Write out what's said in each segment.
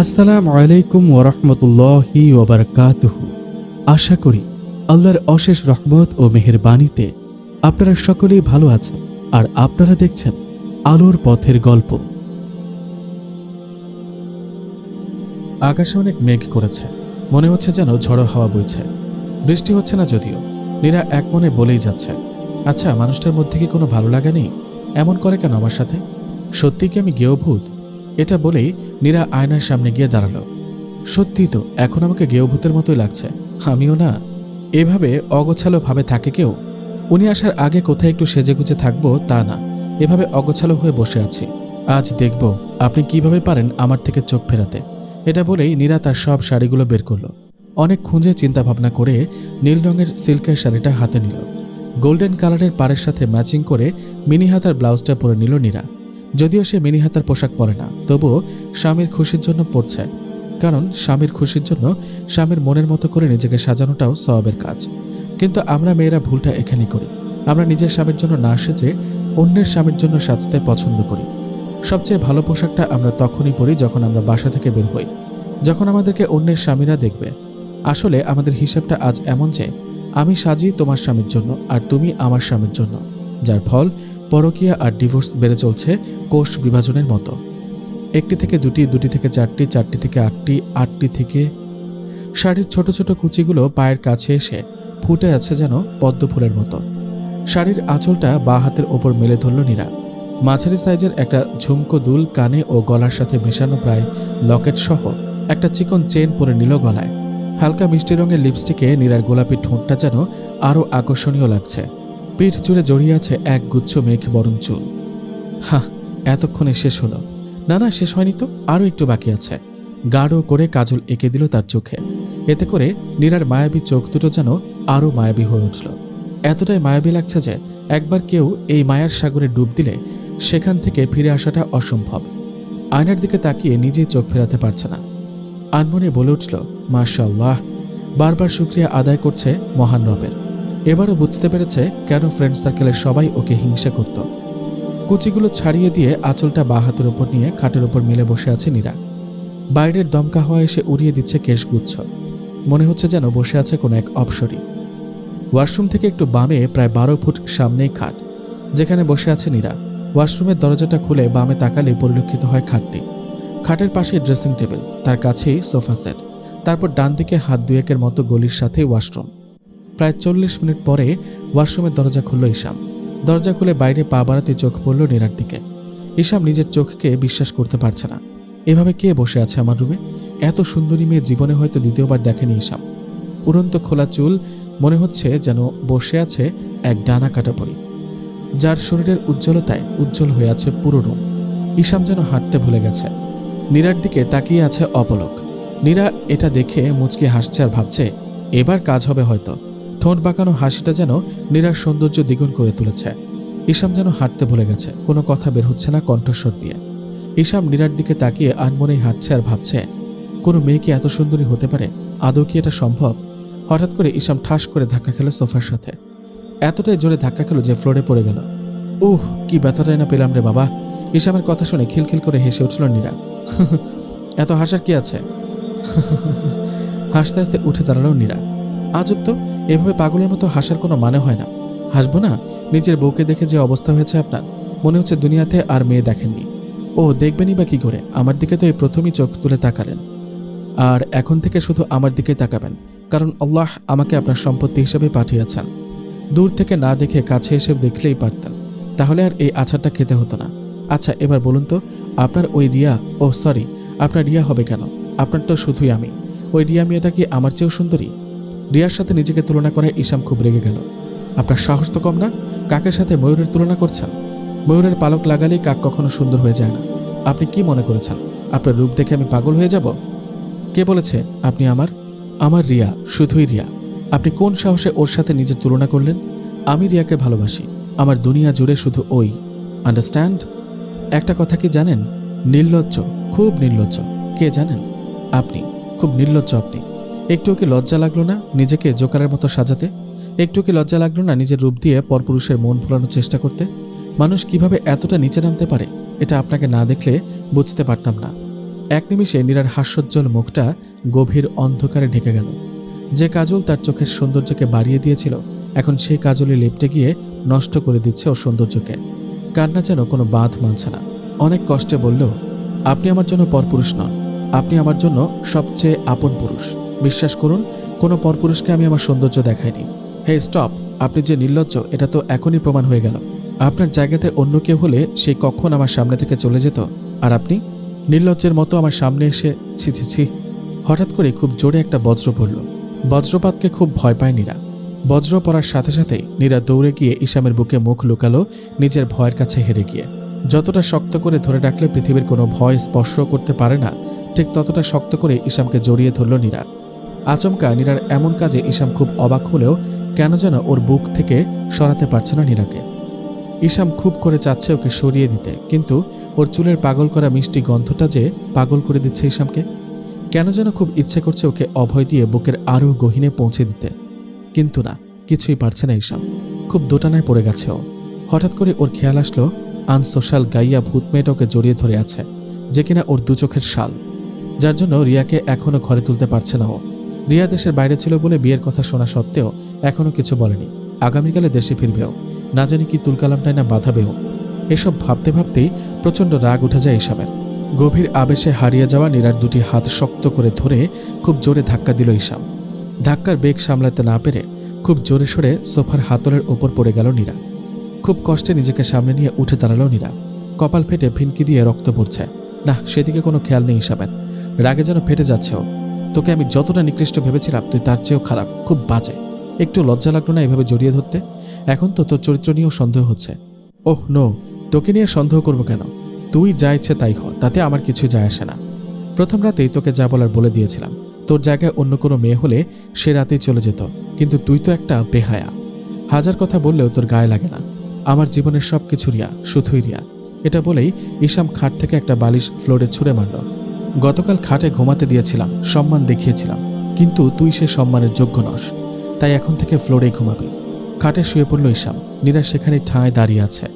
আসসালামু আলাইকুম ওরহমতুল্লাহি ওবরকাতুহু আশা করি আল্লাহর অশেষ রহমত ও মেহেরবাণীতে আপনারা সকলেই ভালো আছেন আর আপনারা দেখছেন আলোর পথের গল্প। আকাশে অনেক মেঘ করেছে, মনে হচ্ছে যেন ঝড়ো হাওয়া বইছে। বৃষ্টি হচ্ছে না যদিও, নীরা এক মনে বলেই যাচ্ছে। আচ্ছা মানুষটার মধ্যে কি কোনো ভালো লাগা নেই? এমন করে কেন আমার সাথে? সত্যি কি আমি গেয়ভূত এটা বলেই নীরা আয়নার সামনে গিয়ে দাঁড়াল। সত্যি তো, এখন আমাকে গেয়ভূতের মতোই লাগছে। আমিও না। এভাবে অগোছালো ভাবে থাকে কেউ? উনি আসার আগে কোথায় একটু সেজেগুজে থাকব তা না। এভাবে অগোছালো হয়ে বসে আছি। আজ দেখব আপনি কীভাবে পারেন আমার থেকে চোখ ফেরাতে। এটা বলেই নীরা তার সব শাড়িগুলো বের করল। অনেক খুঁজে চিন্তা ভাবনা করে নীল রঙের সিল্কের শাড়িটা হাতে নিল। গোল্ডেন কালারের পাড়ের সাথে ম্যাচিং করে মিনি হাতার ব্লাউজটা পরে নিল নীরা। যদিও সে মিনি হাতার পোশাক পরে না, তবুও স্বামীর খুশির জন্য পরছে। কারণ স্বামীর খুশির জন্য স্বামীর মনের মতো করে নিজেকে সাজানোটাও সওয়াবের কাজ। কিন্তু আমরা মেয়েরা ভুলটা এখানেই করি। আমরা নিজের স্বামীর জন্য না সেজে অন্যের স্বামীর জন্য সাজতে পছন্দ করি। সবচেয়ে ভালো পোশাকটা আমরা তখনই পরি যখন আমরা বাসা থেকে বের হই, যখন আমাদেরকে অন্যের স্বামীরা দেখবে। আসলে আমাদের হিসাবটা আজ এমন যে, আমি সাজি তোমার স্বামীর জন্য আর তুমি আমার স্বামীর জন্য, যার ফল পরকীয়া আর ডিভোর্স বেড়ে চলছে কোষ বিভাজনের মতো। একটি থেকে দুটি দুটি থেকে চারটি চারটি থেকে আটটি আটটি থেকে শাড়ির ছোট ছোট কুচিগুলো পায়ের কাছে এসে ফুটে আছে যেন পদ্ম ফুলের মতো। শাড়ির আঁচলটা বা হাতের ওপর মেলে ধরল নীরা। মাঝারি সাইজের একটা ঝুমকো দুল কানে ও গলার সাথে মেশানো প্রায় লকেট সহ একটা চিকন চেন পরে নিল গলায়। হালকা মিষ্টি রঙের লিপস্টিকে নীরার গোলাপি ঠোঁটটা যেন আরও আকর্ষণীয় লাগছে। পিঠ জুড়ে জড়িয়ে আছে এক গুচ্ছ মেঘ বরং চুল। হাহ, এতক্ষণে শেষ হলো। না না, শেষ হয়নি তো, আরও একটু বাকি আছে। গাঢ় করে কাজল এঁকে দিল তার চোখে। এতে করে নীরার মায়াবী চোখ দুটো যেন আরও মায়াবী হয়ে উঠল। এতটাই মায়াবী লাগছে যে একবার কেউ এই মায়ার সাগরে ডুব দিলে সেখান থেকে ফিরে আসাটা অসম্ভব। আয়নার দিকে তাকিয়ে নিজেই চোখ ফেরাতে পারছে না। আনমনে বলে উঠল মাশাল্লাহ বারবার শুক্রিয়া আদায় করছে মহান রবের। এবারও বুঝতে পেরেছে কেন ফ্রেন্ড সার্কেলের সবাই ওকে হিংসা করত। কুচিগুলো ছাড়িয়ে দিয়ে আঁচলটা বা হাতের উপর নিয়ে খাটের উপর মেলে বসে আছে নীরা। বাইরের দমকা হওয়া এসে উড়িয়ে দিচ্ছে কেশগুচ্ছ মনে হচ্ছে যেন বসে আছে কোনো এক অপসরী। ওয়াশরুম থেকে একটু বামে প্রায় বারো ফুট সামনেই খাট, যেখানে বসে আছে নীরা। ওয়াশরুমের দরজাটা খুলে বামে তাকালে পরিলক্ষিত হয় খাটটি। খাটের পাশে ড্রেসিং টেবিল তার কাছেই সোফা সেট। তারপর ডান দিকে হাত দুয়েকের মতো গলির সাথে ওয়াশরুম। প্রায় চল্লিশ মিনিট পরে ওয়াশরুমের দরজা খুলল ইসাম দরজা খুলে বাইরে পা বাড়াতে চোখ পড়ল নীরার দিকে। ইসাম নিজের চোখকে বিশ্বাস করতে পারছে না। এভাবে কে বসে আছে আমার রুমে? এত সুন্দরী মেয়ে জীবনে হয়তো দ্বিতীয়বার দেখেনি ইসাম উড়ন্ত খোলা চুল, মনে হচ্ছে যেন বসে আছে এক ডানা কাটা পরি যার শরীরের উজ্জ্বলতায় উজ্জ্বল হয়ে আছে পুরো রুম। ইসাম যেন হাঁটতে ভুলে গেছে। নীরার দিকে তাকিয়ে আছে অপলক। নীরা এটা দেখে মুচকি হাসছে আর ভাবছে, এবার কাজ হবে হয়তো। ঠোঁট বাঁকানো হাসিটা যেন নীরার সৌন্দর্য দ্বিগুণ করে তুলেছে। ইসাম যেন হাঁটতে ভুলে গেছে, কোনো কথা বের হচ্ছে না কণ্ঠস্বর দিয়ে। ইসাম নীরার দিকে তাকিয়ে আনমনেই হাঁটছে আর ভাবছে, কোনো মেয়ে কি এত সুন্দরী হতে পারে? আদৌ কি এটা সম্ভব? হঠাৎ করে ইসাম ঠাস করে ধাক্কা খেল সোফার সাথে। এতটাই জোরে ধাক্কা খেল যে ফ্লোরে পড়ে গেল। উহ, কি ব্যথাটাই না পেলাম রে বাবা। ইসামের কথা শুনে খিলখিল করে হেসে উঠল নীরা। এত হাসার কি আছে? হাসতে হাসতে উঠে দাঁড়াল নীরা। আজব তো এভাবে পাগলের মতো হাসার কোনো মানে হয় না। হাসবো না, নিজের বউকে দেখে যে অবস্থা হয়েছে আপনার, মনে হচ্ছে দুনিয়াতে আর মেয়ে দেখেননি। ও দেখবেনই বা কি করে? আমার দিকে তো এই প্রথমই চোখ তুলে তাকালেন। আর এখন থেকে শুধু আমার দিকে তাকাবেন, কারণ আল্লাহ আমাকে আপনার সম্পত্তি হিসেবে পাঠিয়েছেন। দূর থেকে না দেখে কাছে এসে দেখলেই পারতেন, তাহলে আর এই আচারটা খেতে হতো না। আচ্ছা এবার বলুন তো, আপনার ওই রিয়া ও সরি, আপনার রিয়া হবে কেন? আপনার তো শুধুই আমি। ওই রিয়া মেয়েটা কি আমার চেয়েও সুন্দরী? রিয়ার সাথে নিজেকে তুলনা করায় ইসাম খুব রেগে গেল। আপনার সাহস তো কম না? কাকের সাথে ময়ূরের তুলনা করছেন? ময়ূরের পালক লাগালেই কাক কখনো সুন্দর হয়ে যায় না। আপনি কি মনে করেছেন? আপনার রূপ দেখে আমি পাগল হয়ে যাব? কে বলেছে, আপনি আমার? আমার রিয়া, শুধুই রিয়া। আপনি কোন সাহসে ওর সাথে নিজের তুলনা করলেন? আমি রিয়াকে ভালোবাসি। আমার দুনিয়া জুড়ে শুধু ওই। আন্ডারস্ট্যান্ড? একটা কথা কি জানেন? নির্লজ্জ, খুব নির্লজ্জ। কে জানেন? আপনি। খুব নির্লজ্জ আপনি। একটু কি লজ্জা লাগল না নিজেকে জোকারের মতো সাজাতে? একটু কি লজ্জা লাগল না নিজের রূপ দিয়ে পরপুরুষের মন ভোলানোর চেষ্টা করতে? মানুষ কীভাবে এতটা নিচে নামতে পারে? এটা আপনাকে না দেখলে বুঝতে পারতাম না। এক নিমিষে নীরার হাস্যোজ্জ্বল মুখটা গভীর অন্ধকারে ঢেকে গেল। যে কাজল তার চোখের সৌন্দর্যকে বাড়িয়ে দিয়েছিল, এখন সেই কাজলে লেপটে গিয়ে নষ্ট করে দিচ্ছে ওর সৌন্দর্যকে। কান্না যেন কোনো বাঁধ মানছে না। অনেক কষ্টে বলল, আপনি আমার জন্য পরপুরুষ নন। আপনি আমার জন্য সবচেয়ে আপন পুরুষ। বিশ্বাস করুন, কোনো পরপুরুষকে আমি আমার সৌন্দর্য দেখাইনি। Hey stop! আপনি যে নির্লজ্জ, এটা তো এখনই প্রমাণ হয়ে গেল। আপনার জায়গাতে অন্য কেউ হলে সেই কখন আমার সামনে থেকে চলে যেত? আর আপনি? নির্লজ্জের মতো আমার সামনে এসে ছি ছি হঠাৎ করে খুব জোরে একটা বজ্র পড়ল। বজ্রপাতকে খুব ভয় পায় নীরা। বজ্র পড়ার সাথে সাথেই নীরা দৌড়ে গিয়ে ইসামের বুকে মুখ লুকালো, নিজের ভয়ের কাছে হেরে গিয়ে। যতটা শক্ত করে ধরে রাখলে পৃথিবীর কোনো ভয় স্পর্শ করতে পারে না, ঠিক ততটা শক্ত করে ইসামকে জড়িয়ে ধরল নীরা। আচমকা নীরার এমন কাজে ইসাম খুব অবাক হলেও কেন যেন ওর বুক থেকে সরাতে পারছে না নীরাকে। ইসাম খুব করে চাচ্ছে ওকে সরিয়ে দিতে, কিন্তু ওর চুলের পাগল করা মিষ্টি গন্ধটা যে পাগল করে দিচ্ছে ইসামকে কেন যেন খুব ইচ্ছে করছে ওকে অভয় দিয়ে বুকের আরও গহিনে পৌঁছে দিতে। কিন্তু না, কিছুই পারছে না ইসাম খুব দোটানায় পড়ে গেছে ও। হঠাৎ করে ওর খেয়াল আসলো আনসোশ্যাল গাইয়া ভূত মেয়েটা ওকে জড়িয়ে ধরে আছে, যে কিনা ওর দু চোখের শাল। যার জন্য রিয়াকে এখনও ঘরে তুলতে পারছে না ও। রিয়া দেশের বাইরে ছিল বলে বিয়ের কথা শোনা সত্ত্বেও এখনও কিছু বলেনি। আগামীকালে দেশে ফিরবেও। না জানি কি তুলকালামটাই না বাঁধাবেও। এসব ভাবতে ভাবতেই প্রচণ্ড রাগ উঠে যায় ইসামের গভীর আবেশে হারিয়ে যাওয়া নীরার দুটি হাত শক্ত করে ধরে খুব জোরে ধাক্কা দিল ইসাম ধাক্কার বেগ সামলাতে না পেরে খুব জোরে সরে সোফার হাতলের ওপর পড়ে গেল নীরা। খুব কষ্টে নিজেকে সামনে নিয়ে উঠে দাঁড়াল নীরা। কপাল ফেটে ফিনকি দিয়ে রক্ত পড়ছে। না, সেদিকে কোনো খেয়াল নেই ইসামের রাগে যেন ফেটে যাচ্ছে ও তোকে আমি যতটা নিকৃষ্ট ভেবেছিলাম, তুই তার চেয়েও খারাপ, খুব বাজে। একটু লজ্জা লাগল না এভাবে জড়িয়ে ধরতে? এখন তো তোর চরিত্র নিয়েও সন্দেহ হচ্ছে। ওহ, নো, তোকে নিয়ে সন্দেহ করব কেন? তুই যা ইচ্ছে তাই হ, তাতে আমার কিছু যায় আসে না। প্রথম রাতেই তোকে যা বলার বলে দিয়েছিলাম। তোর জায়গায় অন্য কোনো মেয়ে হলে সে রাতেই চলে যেত, কিন্তু তুই তো একটা বেহায়া। হাজার কথা বললেও তোর গায়ে লাগে না। আমার জীবনের সব কিছু রিয়া, শুধুই রিয়া। এটা বলেই ইসাম খাট থেকে একটা বালিশ ফ্লোরে ছুঁড়ে মারল। গতকাল খাটে ঘুমাতে দিয়েছিলাম, সম্মান দেখিয়েছিলাম। কিন্তু তুই সে সম্মানের যোগ্য নস, তাই এখন থেকে ফ্লোরে ঘুমাবি। খাটে শুয়ে পড়ল ইসাম নীরা সেখানে ঠাঁয় দাঁড়িয়ে আছে।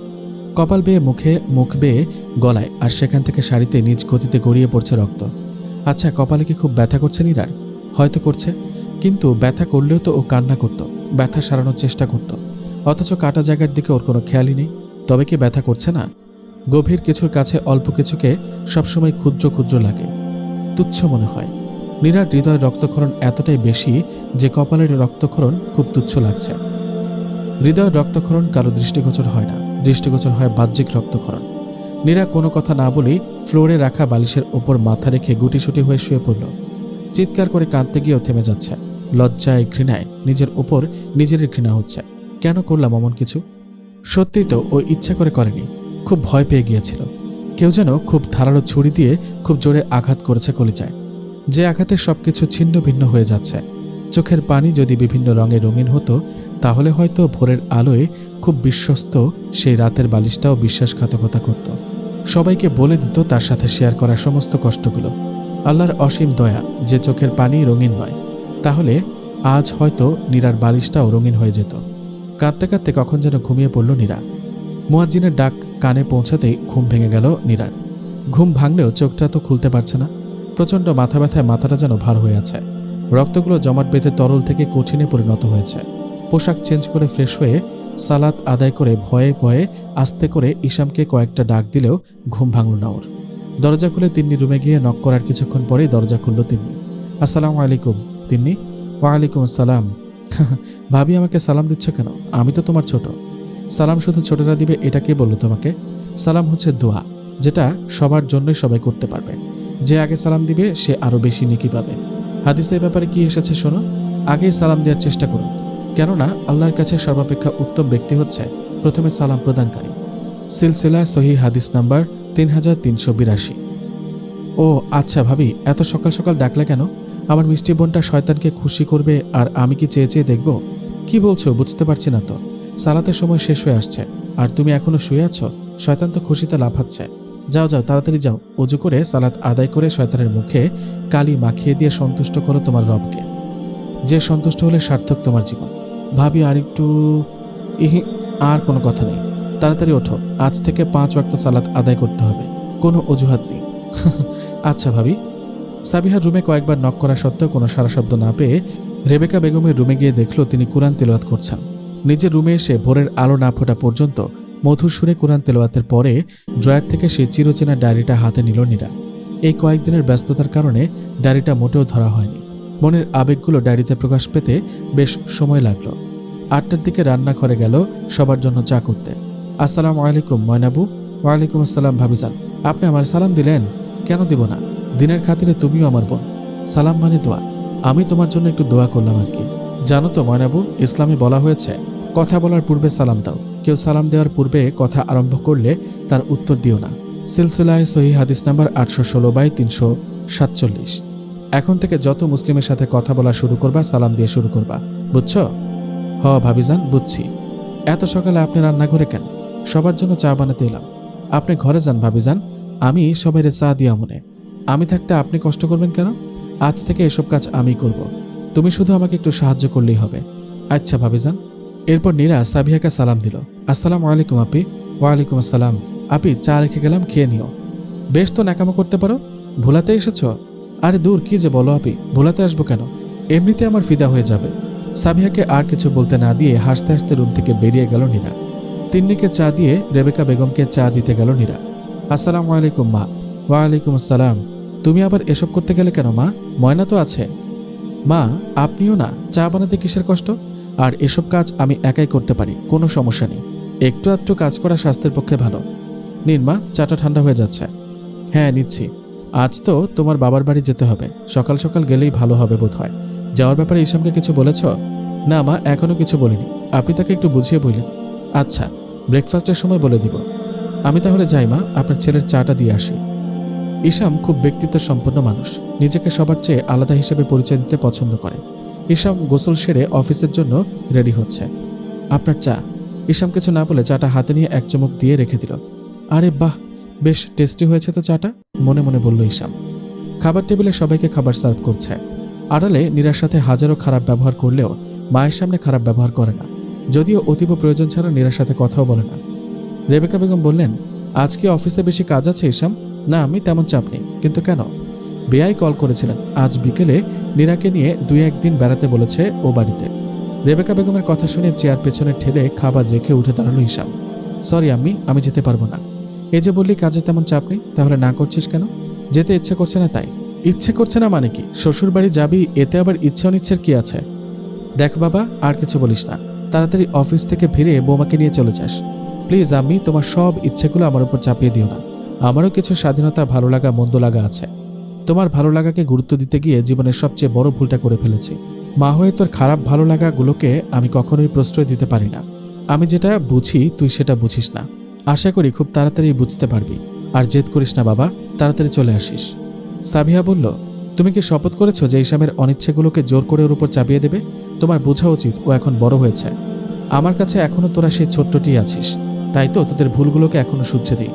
কপাল বেয়ে মুখে মুখ বেয়ে গলায়, আর সেখান থেকে শাড়িতে নিজ গতিতে গড়িয়ে পড়ছে রক্ত। আচ্ছা কপালে কি খুব ব্যথা করছে নীরার? হয়তো করছে, কিন্তু ব্যথা করলেও তো ও কান্না করত, ব্যথা সারানোর চেষ্টা করত। অথচ কাটা জায়গার দিকে ওর কোনো খেয়ালই নেই। তবে কি ব্যথা করছে না? গভীর কিছুর কাছে অল্প কিছুকে সবসময় ক্ষুদ্র ক্ষুদ্র লাগে। তুচ্ছ মনে হয়। নীরার হৃদয়ের রক্তক্ষরণ এতটাই বেশি যে কপালের রক্তক্ষরণ খুব তুচ্ছ লাগছে। হৃদয়ের রক্তক্ষরণ কারও দৃষ্টিগোচর হয় না। দৃষ্টিগোচর হয় বাহ্যিক রক্তক্ষরণ। নীরা কোনো কথা না বলেই ফ্লোরে রাখা বালিশের ওপর মাথা রেখে গুটিসুটি হয়ে শুয়ে পড়ল। চিৎকার করে কাঁদতে গিয়েও থেমে যাচ্ছে। লজ্জায়, ঘৃণায় নিজের ওপর নিজেরই ঘৃণা হচ্ছে। কেন করলাম এমন কিছু? সত্যিই তো ও ইচ্ছা করে করেনি। খুব ভয় পেয়ে গিয়েছিল। কেউ যেন খুব ধারালো ছুরি দিয়ে খুব জোরে আঘাত করেছে কলিজায়। যে আঘাতে সবকিছু ছিন্ন ভিন্ন হয়ে যাচ্ছে। চোখের পানি যদি বিভিন্ন রঙে রঙিন হতো, তাহলে হয়তো ভোরের আলোয় খুব বিশ্বস্ত সেই রাতের বালিশটাও বিশ্বাসঘাতকতা করত। সবাইকে বলে দিত তার সাথে শেয়ার করা সমস্ত কষ্টগুলো। আল্লাহর অসীম দয়া, যে চোখের পানি রঙিন নয়, তাহলে আজ হয়তো নীরার বালিশটাও রঙিন হয়ে যেত। কাঁদতে কাঁদতে কখন যেন ঘুমিয়ে পড়ল নীরা। মুয়াজ্জিনের ডাক কানে পৌঁছাতেই ঘুম ভেঙে গেল নীরার। ঘুম ভাঙলেও চোখটা তো খুলতে পারছে না। প্রচণ্ড মাথা ব্যথায় মাথাটা যেন ভার হয়ে আছে। রক্তগুলো জমাট বেঁধে তরল থেকে কঠিনে পরিণত হয়েছে। পোশাক চেঞ্জ করে ফ্রেশ হয়ে সালাত আদায় করে ভয়ে ভয়ে আস্তে করে ইসামকে কয়েকটা ডাক দিলেও ঘুম ভাঙল না ওর। দরজা খুলে তিন্নি রুমে গিয়ে নক করার কিছুক্ষণ পরেই দরজা খুলল তিন্নি। আসসালামু আলাইকুম, তিন্নি। ওয়ালাইকুম আসসালাম। ভাবি, আমাকে সালাম দিচ্ছ কেন? আমি তো তোমার ছোট। সালাম শুধু ছোটরা দিবে, এটা কে বলল তোমাকে? সালাম হচ্ছে দোয়া, যেটা সবার জন্যই সবাই করতে পারবে। যে আগে সালাম দিবে, সে আরও বেশি নেকি পাবে। হাদিসের ব্যাপারে কি এসেছে শোনো? আগেই সালাম দেওয়ার চেষ্টা করুন। কেননা আল্লাহর কাছে সর্বাপেক্ষা উত্তম ব্যক্তি হচ্ছে প্রথমে সালাম প্রদানকারী। সিলসিলা সহি হাদিস নাম্বার তিন হাজার তিনশো বিরাশি। ও আচ্ছা ভাবি, এত সকাল সকাল ডাকলে কেন? আমার মিষ্টি বোনটা শয়তানকে খুশি করবে আর আমি কি চেয়ে চেয়ে দেখব? কি বলছো, বুঝতে পারছি না তো। সালাতের সময় শেষ হয়ে আসছে। আর তুমি এখনও শুয়ে আছো? শয়তান তো খুশিতে লাফাচ্ছে। যাও যাও, তাড়াতাড়ি যাও। অজু করে সালাত আদায় করে শয়তানের মুখে কালি মাখিয়ে দিয়ে সন্তুষ্ট করো তোমার রবকে। যে সন্তুষ্ট হলে সার্থক তোমার জীবন। ভাবি, আর একটু ইহি, আর কোনো কথা নেই। তাড়াতাড়ি ওঠো। আজ থেকে পাঁচ ওয়াক্ত সালাত আদায় করতে হবে। কোনো অজুহাত নেই। আচ্ছা ভাবি। সাবিহার রুমে কয়েকবার নক করা সত্ত্বেও কোনো সারা শব্দ না পেয়ে রেবেকা বেগমের রুমে গিয়ে দেখল তিনি কোরআন তেলাওয়াত করছেন। নিজের রুমে এসে ভোরের আলো না ফোটা পর্যন্ত মধুর সুরে কোরআন তেলাওয়াতের পরে ড্রয়ার থেকে সে চিরচেনা ডায়েরিটা হাতে নিল নীরা। এই কয়েকদিনের ব্যস্ততার কারণে ডায়েরিটা মোটেও ধরা হয়নি। মনের আবেগগুলো ডায়েরিতে প্রকাশ পেতে বেশ সময় লাগল। আটটার দিকে রান্নাঘরে গেল সবার জন্য চা করতে। আসসালামু আলাইকুম, ময়নাবু। ওয়ালাইকুম আসসালাম, ভাবিজান। আপনি আমার সালাম দিলেন? কেন দিব না? দিনের খাতিরে তুমিও আমার বোন। সালাম মানে দোয়া। আমি তোমার জন্য একটু দোয়া করলাম আর কি। জানো তো ময়নাবু, ইসলামে বলা হয়েছে কথা বলার পূর্বে সালাম দাও। কেউ সালাম দেওয়ার পূর্বে কথা আরম্ভ করলে তার উত্তর দিও না। সিলসিলায় সহি হাদিস নাম্বার আটশো ষোলো বাই তিনশো সাতচল্লিশ। এখন থেকে যত মুসলিমের সাথে কথা বলা শুরু করবা, সালাম দিয়ে শুরু করবা। বুঝছ? হ, ভাবিজান, বুঝছি। এত সকালে আপনি রান্নাঘরে কেন? সবার জন্য চা বানাতে এলাম। আপনি ঘরে যান, ভাবিজান। আমি সবাইরে চা দিয়া মনে। আমি থাকতে আপনি কষ্ট করবেন কেন? আজ থেকে এসব কাজ আমি করব। তুমি শুধু আমাকে একটু সাহায্য করলেই হবে। আচ্ছা ভাবিজান। এরপর নীরা সাবিহাকে সালাম দিল। আসসালামু আলাইকুম, আপি। ওয়ালাইকুম আসসালাম। আপি, চা রেখে গেলাম, খেয়ে নিও। বেশ তো ন্যাকামো করতে পারো? ভোলাতে এসেছ? আরে দূর, কি যে বলো, আপি। ভোলাতে আসব কেন? এমনিতে আমার ফিদা হয়ে যাবে। সাবিহাকে আর কিছু বলতে না দিয়ে হাসতে হাসতে রুম থেকে বেরিয়ে গেল নীরা। তিন্নিকে চা দিয়ে রেবেকা বেগমকে চা দিতে গেল নীরা। আসসালামু আলাইকুম, মা। ওয়ালাইকুম আসসালাম। তুমি আবার এসব করতে গেলে কেন, মা? ময়না তো আছে। মা, আপনিও না? চা বানাতে কিসের কষ্ট? আর এসব কাজ আমি একাই করতে পারি, কোনো সমস্যা নেই। একটু আধটু কাজ করা স্বাস্থ্যের পক্ষে ভালো। নিন মা, চাটা ঠান্ডা হয়ে যাচ্ছে। হ্যাঁ নিচ্ছি। আজ তো তোমার বাবার বাড়ি যেতে হবে। সকাল সকাল গেলেই ভালো হবে বোধ হয় যাওয়ার ব্যাপারে ইসামকে কিছু বলেছ? না মা এখনও কিছু বলিনি। আপনি তাকে একটু বুঝিয়ে বললেন আচ্ছা ব্রেকফাস্টের সময় বলে দিব। আমি তাহলে যাই মা, আপনার ছেলের চাটা দিয়ে আসি। ইসাম খুব ব্যক্তিত্ব সম্পন্ন মানুষ। নিজেকে সবার চেয়ে আলাদা হিসেবে পরিচয় দিতে পছন্দ করে। ইসাম গোসল সেরে অফিসের জন্য রেডি হচ্ছে। আপনার চা। ইসাম কিছু না বলে চাটা হাতে নিয়ে এক চমক দিয়ে রেখে দিল। আরে বাহ, বেশ টেস্টি হয়েছে তো চাটা, মনে মনে বলল ইসাম খাবার টেবিলে সবাইকে খাবার সার্ভ করছে। আড়ালে নীরার সাথে হাজারো খারাপ ব্যবহার করলেও মায়ের সামনে খারাপ ব্যবহার করে না। যদিও অতীব প্রয়োজন ছাড়া নীরার সাথে কথাও বলে না। রেবেকা বেগম বললেন, আজকে অফিসে বেশি কাজ আছে ইসাম না, আমি তেমন চাপ নেই। কিন্তু কেন? বেআই কল করেছিলেন। আজ বিকেলে নীরাকে নিয়ে দুই একদিন বেড়াতে বলেছে ও বাড়িতে। রেবেকা বেগমের কথা শুনে চেয়ার পেছনে ঠেলে খাবার রেখে উঠে দাঁড়াল হিসাম সরি আমি আমি যেতে পারব না। এই যে বললি কাজে তেমন চাপ নেই, তাহলে না করছিস কেন? যেতে ইচ্ছে করছে না তাই। ইচ্ছে করছে না মানে কি? শ্বশুর বাড়ি যাবি, এতে আবার ইচ্ছে অনিচ্ছের কি আছে? দেখ বাবা, আর কিছু বলিস না। তাড়াতাড়ি অফিস থেকে ফিরে বৌমাকে নিয়ে চলে যাস। প্লিজ আমি তোমার সব ইচ্ছেগুলো আমার উপর চাপিয়ে দিও না। আমারও কিছু স্বাধীনতা, ভালো লাগা, মন্দ লাগা আছে। তোমার ভালো লাগাকে গুরুত্ব দিতে গিয়ে জীবনের সবচেয়ে বড় ভুলটা করে ফেলেছি। মা হয়ে তোর খারাপ ভালো লাগাগুলোকে আমি কখনোই প্রশ্রয় দিতে পারি না। আমি যেটা বুঝি, তুই সেটা বুঝিস না। আশা করি খুব তাড়াতাড়ি বুঝতে পারবি। আর জেদ করিস না বাবা, তাড়াতাড়ি চলে আসিস। সাবিহা বলল, তুমি কি শপথ করেছ যে ইসামের অনিচ্ছেগুলোকে জোর করে ওর উপর চাপিয়ে দেবে? তোমার বোঝা উচিত, ও এখন বড় হয়েছে। আমার কাছে এখনও তোরা সেই ছোট্টটি আছিস। তাই তো তোদের ভুলগুলোকে এখনও শুচ্ছে দিই।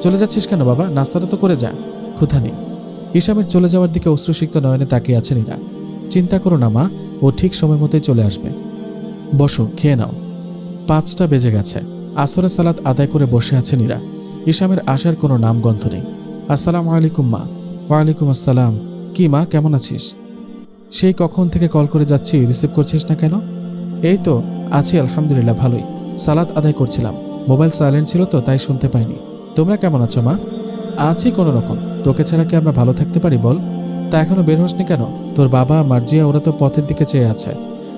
চলে যাচ্ছিস কেন বাবা? নাস্তাটা তো করে যা। ক্ষুধা নেই। ইসামের চলে যাওয়ার দিকে অশ্রুসিক্ত নয়নে তাকিয়ে আছেন এরা। চিন্তা করো না, মা, ও ঠিক সময় মতোই চলে আসবে। বসো, খেয়ে নাও। পাঁচটা বেজে গেছে। আসরে সালাত আদায় করে বসে আছেন এরা। ইসামের আসার কোনো নামগন্ধ নেই। আসসালামু আলাইকুম, মা। ওয়ালাইকুম আসসালাম। কি, মা, কেমন আছিস? সেই কখন থেকে কল করে যাচ্ছি, রিসিভ করছিস না কেন? এই তো, আছি, আলহামদুলিল্লাহ, ভালোই। সালাত আদায় করছিলাম। মোবাইল সাইলেন্ট ছিল তো, তাই শুনতে পাইনি। তোমরা কেমন আছো, মা? আছি কোনো রকম। তোকে ছাড়া কি আমরা ভালো থাকতে পারি বল? তা এখনও বের হসনি কেন? তোর বাবা, মার্জিয়া ওরা তো পথের দিকে চেয়ে আছে।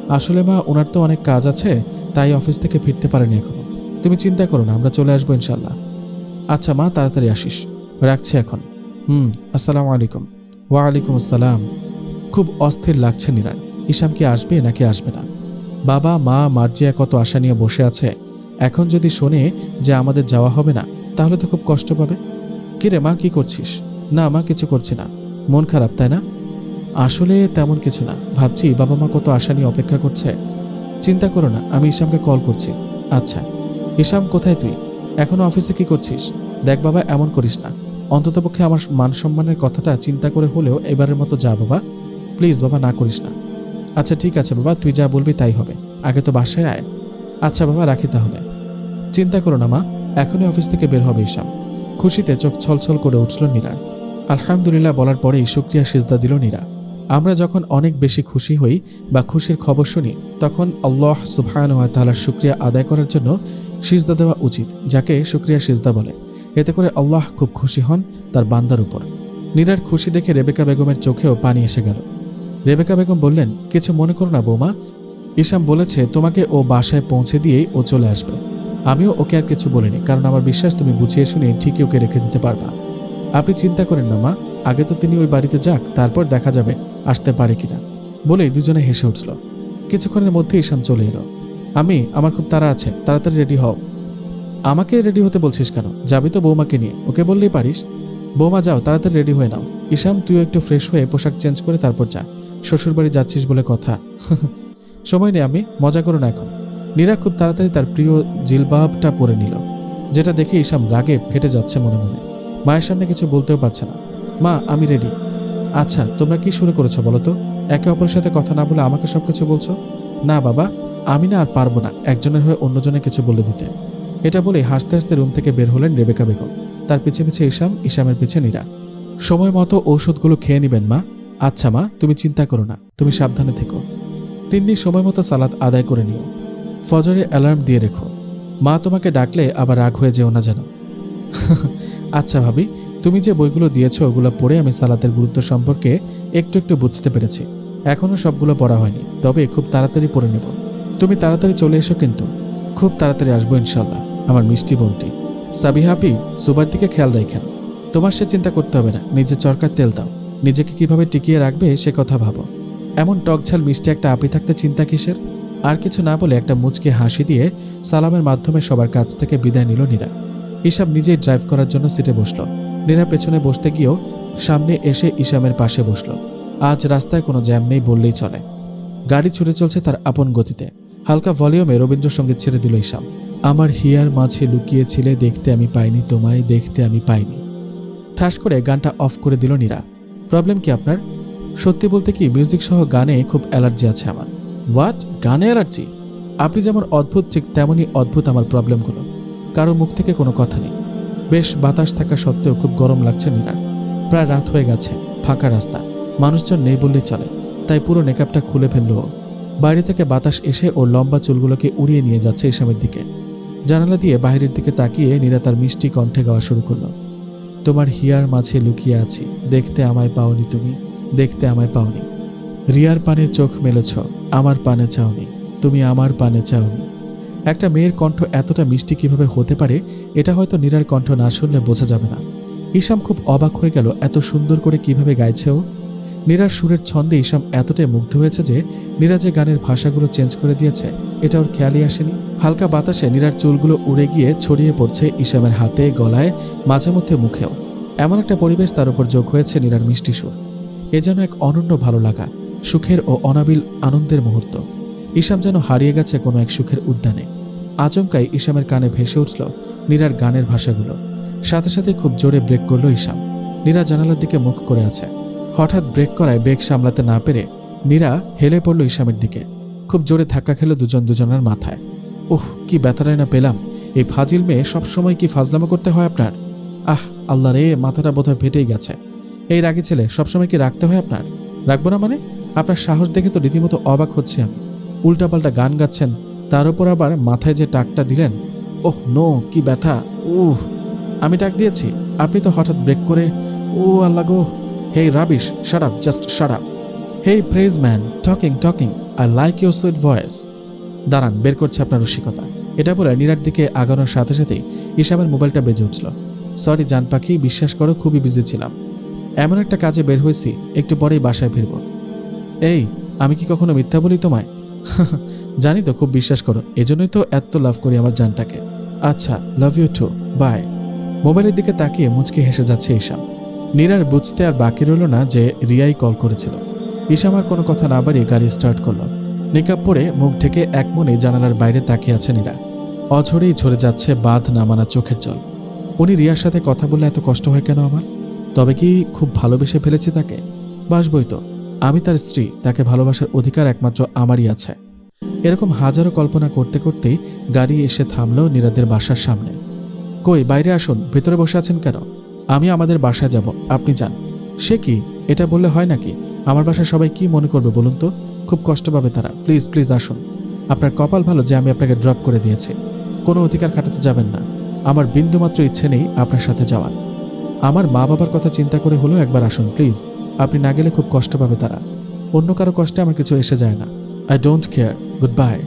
আসলে মা, ওনার তো অনেক কাজ আছে, তাই অফিস থেকে ফিরতে পারেনি এখনও। তুমি চিন্তা করো না, আমরা চলে আসব ইনশাল্লাহ আচ্ছা মা, তাড়াতাড়ি আসিস। রাখছি এখন। হুম, আসসালামু আলাইকুম। ওয়ালাইকুম আসসালাম। খুব অস্থির লাগছে নিরান ইসাম কি আসবে নাকি আসবে না? বাবা, মা, মার্জিয়া কত আশা নিয়ে বসে আছে। এখন যদি শোনে যে আমাদের যাওয়া হবে না, তাহলে তো খুব কষ্ট পাবে। কিরে মা, কি করছিস? না মা, কিছু করছি না। মন খারাপ, তাই না? আসলে তেমন কিছু না। ভাবছি বাবা মা কত আশা নিয়ে অপেক্ষা করছে। চিন্তা করো না, আমি ইসামকে কল করছি। আচ্ছা। ইসাম কোথায় তুই? এখনও অফিসে কি করছিস? দেখ বাবা, এমন করিস না। অন্ততপক্ষে আমার মান সম্মানের কথাটা চিন্তা করে হলেও এবারের মতো যা বাবা। প্লিজ বাবা, না করিস না। আচ্ছা ঠিক আছে বাবা, তুই যা বলবি তাই হবে। আগে তো বাসায় আয়। আচ্ছা বাবা, রাখি তাহলে। চিন্তা করো না মা, এখনই অফিস থেকে বের হবে ইসাম খুশিতে চোখ ছলছল করে উঠল নীরার আলহামদুলিল্লাহ বলার পরেই শুক্রিয়া সিজদা দিল নীরা আমরা যখন অনেক বেশি খুশি হই বা খুশির খবর শুনি, তখন আল্লাহ সুবহান ওয়া তাআলার শুক্রিয়া আদায় করার জন্য সিজদা দেওয়া উচিত, যাকে শুক্রিয়া সিজদা বলে। এতে করে আল্লাহ খুব খুশি হন তার বান্দার উপর। নীরার খুশি দেখে রেবেকা বেগমের চোখেও পানি এসে গেল। রেবেকা বেগম বললেন, কিছু মনে করো না বৌমা। ইসাম বলেছে, তোমাকে ও বাসায় পৌঁছে দিয়েই ও চলে আসবে। আমিও ওকে আর কিছু বলিনি, কারণ আমার বিশ্বাস তুমি বুঝিয়ে শুনে ঠিকই ওকে রেখে দিতে পারবা। আপনি চিন্তা করেন না, মা। আগে তো তিনি ওই বাড়িতে যাক, তারপর দেখা যাবে আসতে পারে কিনা। বলেই দুজনে হেসে উঠল। কিছুক্ষণের মধ্যে ঈশান চলে এলো। আমি, আমার খুব তাড়া আছে, তাড়াতাড়ি রেডি হও। আমাকে রেডি হতে বলছিস কেন? যাবি তো বৌমাকে নিয়ে, ওকে বললেই পারিস? বৌমা, যাও, তাড়াতাড়ি রেডি হয়ে নাও। ঈশাম তুইও একটু ফ্রেশ হয়ে পোশাক চেঞ্জ করে তারপর যা। শ্বশুরবাড়ি যাচ্ছিস বলে কথা। সময় নেই, আমি। মজা করো না এখন। নীরা খুব তাড়াতাড়ি তার প্রিয় জিলবাবটা পরে নিল, যেটা দেখে ঈশাম রাগে ফেটে যাচ্ছে মনে মনে। মায়ের সামনে কিছু বলতেও পারছে না। মা, আমি রেডি আচ্ছা তোমরা কি শুরু করেছ বলো তো? একে অপরের সাথে কথা না বলে আমাকে সব কিছু বলছো? না বাবা, আমি না আর পারব না একজনের হয়ে অন্যজনে কিছু বলে দিতে। এটা বলে হাসতে হাসতে রুম থেকে বের হলেন রেবেকা বেগম। তার পিছে পিছে ইসাম ইসামের পিছে নীরা। সময় মতো ঔষধগুলো খেয়ে নেবেন, মা। আচ্ছা মা, তুমি চিন্তা করো না, তুমি সাবধানে থেকো। তিন্নি সময় মতো সালাদ আদায় করে নিও। ফজরে অ্যালার্ম দিয়ে রেখো। মা তোমাকে ডাকলে আবার রাগ হয়ে যেও না যেন। আচ্ছা ভাবি, তুমি যে বইগুলো দিয়েছ ওগুলো পড়ে আমি সালাতের গুরুত্ব সম্পর্কে একটু একটু বুঝতে পেরেছি। এখনও সবগুলো পড়া হয়নি, তবে খুব তাড়াতাড়ি পড়ে নেব। তুমি তাড়াতাড়ি চলে এসো কিন্তু। খুব তাড়াতাড়ি আসব ইনশাল্লাহ আমার মিষ্টি বোনটি। সাবিহাপি সুবার দিকে খেয়াল রাখেন। তোমার সে চিন্তা করতে হবে না নিজে চরকার তেল দাও। নিজেকে কীভাবে টিকিয়ে রাখবে সে কথা ভাবো। এমন টকঝাল মিষ্টি একটা আপি থাকতে চিন্তা কিসের? আর কিছু না বলে একটা মুচকে হাসি দিয়ে সালামের মাধ্যমে সবার কাছ থেকে বিদায় নিল নীরা। ইসাম নিজেই ড্রাইভ করার জন্য সিটে বসল। নীরা পেছনে বসতে গিয়েও সামনে এসে ইসামের পাশে বসল। আজ রাস্তায় কোনো জ্যাম নেই বললেই চলে। গাড়ি ছুটে চলছে তার আপন গতিতে। হালকা ভলিউমে রবীন্দ্রসঙ্গীত ছেড়ে দিল ইসাম আমার হিয়ার মাঝে লুকিয়েছিলে দেখতে আমি পাইনি, তোমায় দেখতে আমি পাইনি। ঠাস করে গানটা অফ করে দিল নীরা। প্রবলেম কি আপনার? সত্যি বলতে কি, মিউজিক সহ গানে খুব অ্যালার্জি আছে আমার। হোয়াট গানে অ্যালার্জি আপনি যেমন অদ্ভুত, ঠিক তেমনই অদ্ভুত আমার প্রবলেমগুলো। কারও মুখ থেকে কোনো কথা নেই। বেশ, বাতাস থাকা সত্ত্বেও খুব গরম লাগছে নীরার। প্রায় রাত হয়ে গেছে, ফাঁকা রাস্তা। মানুষজন নেই বললেই চলে। তাই পুরো নেকআপটা খুলে ফেলল বাইরে থেকে বাতাস এসে ওর লম্বা চুলগুলোকে উড়িয়ে নিয়ে যাচ্ছে ইসামের দিকে। জানালা দিয়ে বাইরের দিকে তাকিয়ে নীরা তার মিষ্টি কণ্ঠে গাওয়া শুরু করল। তোমার হিয়ার মাঝে লুকিয়ে আছি। দেখতে আমায় পাওনি তুমি। দেখতে আমায় পাওনি। রিয়ার পানে চোখ মেলেছ। আমার পানে চাওনি, তুমি আমার পানে চাওনি। একটা মেয়ের কণ্ঠ এতটা মিষ্টি কীভাবে হতে পারে, এটা হয়তো নীরার কণ্ঠ না শুনলে বোঝা যাবে না। ইসাম খুব অবাক হয়ে গেল, এত সুন্দর করে কীভাবে গাইছে ও। নীরার সুরের ছন্দে ইসাম এতটাই মুগ্ধ হয়েছে যে, নীরা যে গানের ভাষাগুলো চেঞ্জ করে দিয়েছে, এটা ওর খেয়ালই আসেনি। হালকা বাতাসে নীরার চুলগুলো উড়ে গিয়ে ছড়িয়ে পড়ছে ইসামের হাতে, গলায়, মাঝে মধ্যে মুখেও। এমন একটা পরিবেশ তার উপর যোগ হয়েছে নীরার মিষ্টি সুর। এ যেন এক অনন্য ভালো লাগা। সুখের ও অনাবিল আনন্দের মুহূর্ত। ইসাম যেন হারিয়ে গেছে কোনো এক সুখের উদ্যানে। আচমকাই ইসামের কানে ভেসে উঠল নীরার গানের ভাষাগুলো। সাথে সাথে খুব জোরে ব্রেক করল ইসাম নীরা জানালার দিকে মুখ করে আছে। হঠাৎ ব্রেক করায় বেগ সামলাতে না পেরে নীরা হেলে পড়ল ইসামের দিকে। খুব জোরে ধাক্কা খেলো দুজন দুজনের মাথায়। উহ, কি ব্যথাটাই না পেলাম। এই ফাজিল মেয়ে সবসময় কি ফাজলামো করতে হয় আপনার? আহ, আল্লাহ রে, মাথাটা বোধহয় ফেটেই গেছে। এই রাগী ছেলে সবসময় কি রাখতে হয় আপনার? রাখব না মানে? আপনার সাহস দেখে তো রীতিমতো অবাক হচ্ছে আমি। উল্টাপাল্টা গান গাচ্ছেন, তার উপর আবার মাথায় যে টাকটা দিলেন, ওহ, নো, কি ব্যথা, উহ। আমি টাক দিয়েছি, আপনি তো হঠাৎ ব্রেক করে, ও আল্লাহ গো, hey rubbish shut up just shut up hey praise man talking talking I like your sweet voice দাঁড়ান, বের করছে আপনার রসিকতা। এটা বলে নীরার দিকে আগানোর সাথে সাথেই ইসামের মোবাইলটা বেজে উঠল। সরি জান পাখি, বিশ্বাস করো, খুবই বিজি ছিলাম। এমন একটা কাজে বের হয়েছি, একটু পরেই বাসায় ফিরব। এই, আমি কি কখনো মিথ্যা বলি তোমায়? জানি তো, খুব বিশ্বাস করো, এজন্যই তো এত লাভ করি আমার জানটাকে। আচ্ছা লাভ ইউ টু বাই মোবাইলের দিকে তাকিয়ে মুচকি হেসে যাচ্ছে ঈশাম নীরার বুঝতে আর বাকি রইল না যে রিয়াই কল করেছিল। ঈশাম আর কোনো কথা না বাড়িয়ে গাড়ি স্টার্ট করল। নিকাপ পরে মুখ ঢেকে এক মনে জানালার বাইরে তাকিয়ে আছে নীরা। অঝরেই ঝরে যাচ্ছে বাঁধ নামানা চোখের জল। উনি রিয়ার সাথে কথা বললে এত কষ্ট হয় কেন আমার? তবে কি খুব ভালোবেসে ফেলেছি তাকে? বাসবই তো। আমি তার স্ত্রী, তাকে ভালোবাসার অধিকার একমাত্র আমারই আছে। এরকম হাজারো কল্পনা করতে করতেই গাড়ি এসে থামলো নীরাদের বাসার সামনে। কই, বাইরে আসুন, ভেতরে বসে আছেন কেন? আমি আমাদের বাসায় যাব, আপনি যান। সে কি, এটা বললে হয় নাকি? আমার বাসায় সবাই কি মনে করবে বলুন তো? খুব কষ্ট পাবে তারা। প্লিজ প্লিজ আসুন। আপনার কপাল ভালো যে আমি আপনাকে ড্রপ করে দিয়েছি। কোনো অধিকার খাটাতে যাবেন না। আমার বিন্দুমাত্র ইচ্ছে নেই আপনার সাথে যাওয়ার। আমার মা বাবার কথা চিন্তা করে হলেও একবার আসুন, প্লিজ। আপনি না গেলে খুব কষ্ট পাবে তারা। অন্য কারও কষ্টে আমার কিছু এসে যায় না। I don't care good bye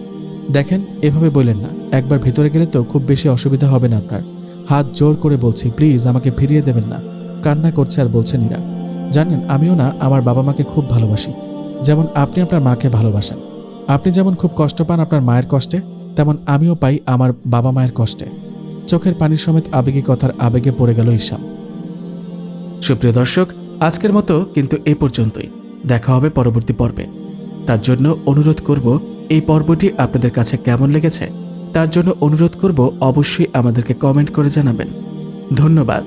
দেখেন, এভাবে বললেন না। একবার ভিতরে গেলে তো খুব বেশি অসুবিধা হবে না আপনার। হাত জোর করে বলছি, প্লিজ আমাকে ফিরিয়ে দেবেন না। কান্না করছে আর বলছে নীরা। জানেন, আমিও না আমার বাবা মাকে খুব ভালোবাসি। যেমন আপনি আপনার মাকে ভালোবাসেন। আপনি যেমন খুব কষ্ট পান আপনার মায়ের কষ্টে, তেমন আমিও পাই আমার বাবা মায়ের কষ্টে। চোখের পানির সমেত আবেগী কথার আবেগে পড়ে গেল ঈশাম সুপ্রিয় দর্শক আজকের মতো কিন্তু এ পর্যন্তই। দেখা হবে পরবর্তী পর্বে। তার জন্য অনুরোধ করব, এই পর্বটি আপনাদের কাছে কেমন লেগেছে? তার জন্য অনুরোধ করব, অবশ্যই আমাদেরকে কমেন্ট করে জানাবেন। ধন্যবাদ।